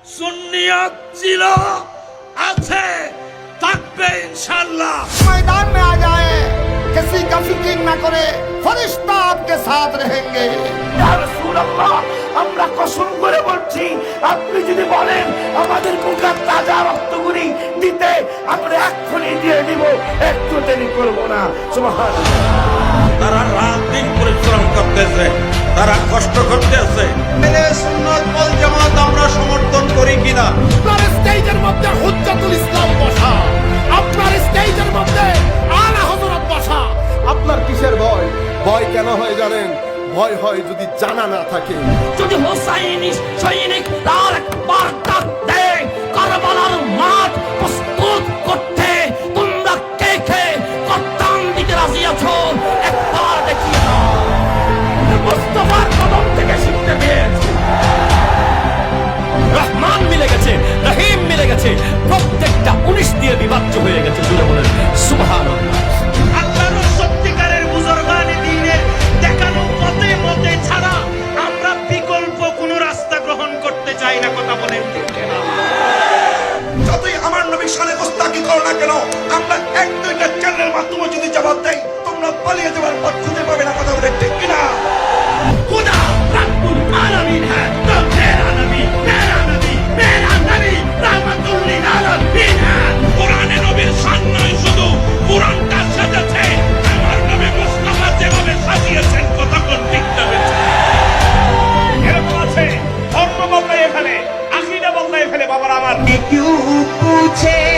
সুন্নিয়ত ছিল আছে থাকবে ইনশাল্লাহ मैदान में आ जाए किसी का फिक्र न करे फरिश्ता आपके साथ रहेंगे ইয়া রাসূলুল্লাহ আমরা কসম করে বলছি আপনি যদি বলেন আমাদের মুখের তাজা রক্তগুলি দিতে আমরা এক্ষুনি দিয়ে দিব একটু দেরি করব না সুবহানাল্লাহ তারা রাত দিন ভয় কেন হয় জানেন? ভয় হয় যদি জানা না থাকে। যদি হোসাইনি সৈনিক তার একবার করতে চাই না, কথা বলেন যতই আমার নবী সালে গোস্তাকি করো না কেন, আমরা এক দুইটা চ্যানেলের মাধ্যমে যদি জবাব দেই, তোমরা পালিয়ে যাওয়ার পথ খুঁজে পাবে না, কথা বলে। क्यों पूछे